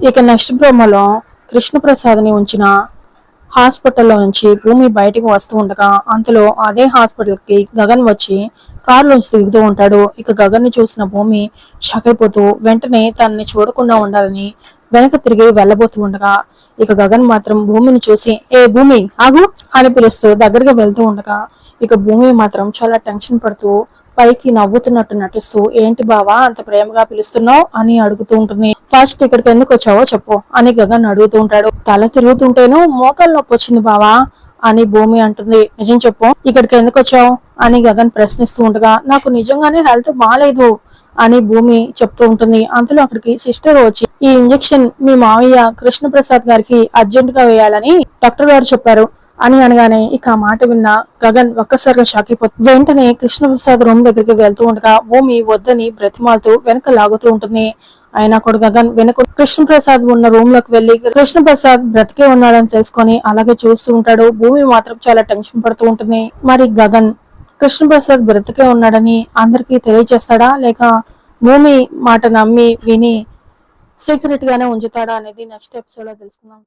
ఇక నెక్స్ట్ ప్రోమోలో కృష్ణప్రసాద్ని ఉంచిన హాస్పిటల్లో నుంచి భూమి బయటకు వస్తూ ఉండగా అంతలో అదే హాస్పిటల్కి గగన్ వచ్చి కారులోంచి దిగుతూ ఉంటాడు. ఇక గగన్ని చూసిన భూమి షాక్ అయిపోతూ వెంటనే తనని చూడకుండా ఉండాలని వెనక తిరిగి వెళ్ళబోతూ ఉండగా ఇక గగన్ మాత్రం భూమిని చూసి ఏ భూమి? ఆగు! అని పిలుస్తూ దగ్గరగా వెళ్తూ ఉండగా ఇక భూమి మాత్రం చాలా టెన్షన్ పడుతూ పైకి నవ్వుతున్నట్టు నటిస్తూ ఏంటి బావా అంత ప్రేమగా పిలుస్తున్నావు? అని అడుగుతూ ఉంటుంది. ఫస్ట్ ఇక్కడికి ఎందుకు వచ్చావో చెప్పు అని గగన్ అడుగుతూ ఉంటాడు. తల తిరుగుతుంటేను మోకాలు నొప్పి వచ్చింది బావా అని భూమి అంటుంది. నిజం చెప్పు ఇక్కడికి ఎందుకు వచ్చావు? అని గగన్ ప్రశ్నిస్తూ ఉండగా నాకు నిజంగానే హెల్త్ బాగాలేదు అని భూమి చెప్తూ ఉంటుంది. అంతలో అక్కడికి సిస్టర్ వచ్చి ఈ ఇంజెక్షన్ మీ మావయ్య కృష్ణప్రసాద్ గారికి అర్జెంట్గా వేయాలని డాక్టర్ గారు చెప్పారు. అని అనగానే ఇక ఆ మాట విన్న గగన్ ఒక్కసారిగా షాక్ అయిపోతుంది వెంటనే కృష్ణప్రసాద్ రూమ్ దగ్గరికి వెళ్తూ ఉండగా భూమి వద్దని బ్రతిమాలతూ వెనక లాగుతూ ఉంటుంది. అయినా కూడా గగన్ వెనక కృష్ణప్రసాద్ ఉన్న రూమ్లోకి వెళ్ళి కృష్ణప్రసాద్ బ్రతికే ఉన్నాడని తెలుసుకొని అలాగే చూస్తూ ఉంటాడు. భూమి మాత్రం చాలా టెన్షన్ పడుతూ ఉంటుంది. మరి గగన్ కృష్ణప్రసాద్ బ్రతికే ఉన్నాడని అందరికీ తెలియజేస్తాడా? లేక భూమి మాట నమ్మి విని సీక్రెట్ గానే ఉంచుతాడా అనేది నెక్స్ట్ ఎపిసోడ్లో తెలుసుకుందాం.